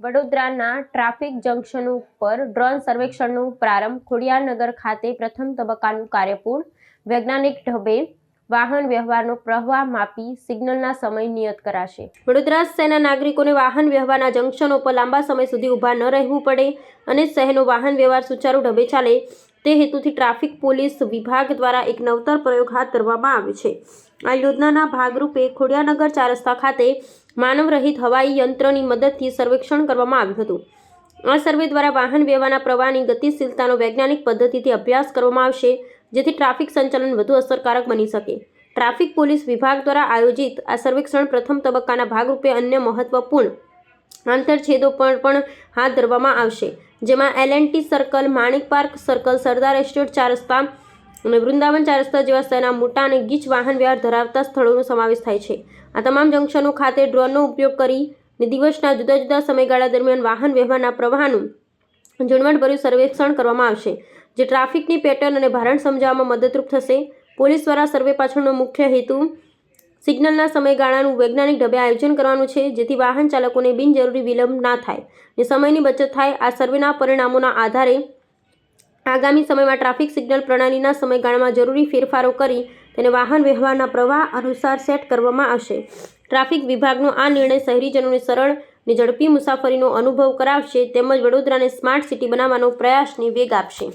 વડોદરાના traffic junction ઉપર drone સર્વેક્ષણનો પ્રારંભ ખોડિયારનગર ખાતે પ્રથમ તબક્કાનું કાર્ય પૂર્ણ વૈજ્ઞાનિક ઢબે વાહન વ્યવહારનો પ્રવાહ માપી સિગ્નલના સમય નિયત કરાશે. વડોદરા શહેરના નાગરિકોને વાહન વ્યવહારના જંકશનો પર લાંબા સમય સુધી ઊભા ન રહેવું પડે અને શહેરનો વાહન વ્યવહાર સુચારુ ઢબે ચાલે તે હેતુથી ટ્રાફિક પોલીસ વિભાગ દ્વારા એક નવતર પ્રયોગ હાથ ધરવામાં આવ્યો છે. આ યોજનાના ભાગરૂપે ખોડિયાનગર ચાર રસ્તા ખાતે માનવરહિત હવાઈ યંત્રની મદદથી સર્વેક્ષણ કરવામાં આવ્યું હતું. આ સર્વે દ્વારા વાહન વ્યવહારના પ્રવાહની ગતિશીલતાનો વૈજ્ઞાનિક પદ્ધતિથી અભ્યાસ કરવામાં આવશે, જેથી ટ્રાફિક સંચાલન વધુ અસરકારક બની શકે. ટ્રાફિક પોલીસ વિભાગ દ્વારા આયોજિત આ સર્વેક્ષણ પ્રથમ તબક્કાના ભાગરૂપે અન્ય મહત્વપૂર્ણ આંતરછેદો પર પણ હાથ ધરવામાં આવશે, જેમાં L and T circle, Manik park circle, Sardar estate, ચાર રસ્તા અને વૃંદાવન ચાર રસ્તા જેવા શહેરના મોટા અને ગીચ વાહન વ્યવહાર ધરાવતા સ્થળોનો સમાવેશ થાય છે. આ તમામ જંકશનો ખાતે ડ્રોનનો ઉપયોગ કરીને દિવસના જુદા જુદા સમયગાળા દરમિયાન વાહન વ્યવહારના પ્રવાહનું ઝીણવટભર્યું સર્વેક્ષણ કરવામાં આવશે, જે ટ્રાફિકની પેટર્ન અને ભારણ સમજાવવામાં મદદરૂપ થશે. પોલીસ દ્વારા સર્વે પાછળનો મુખ્ય હેતુ સિગ્નલના સમયગાળાનું વૈજ્ઞાનિક ઢબે આયોજન કરવાનું છે, જેથી વાહન ચાલકોને બિનજરૂરી વિલંબ ના થાય ને સમયની બચત થાય. આ સર્વેના પરિણામોના આધારે આગામી સમયમાં ટ્રાફિક સિગ્નલ પ્રણાલીના સમયગાળામાં જરૂરી ફેરફારો કરી તેને વાહન વ્યવહારના પ્રવાહ અનુસાર સેટ કરવામાં આવશે. ટ્રાફિક વિભાગનો આ નિર્ણય શહેરીજનોને સરળ અને ઝડપી મુસાફરીનો અનુભવ કરાવશે તેમજ વડોદરાને સ્માર્ટ સિટી બનાવવાનો પ્રયાસને વેગ આપશે.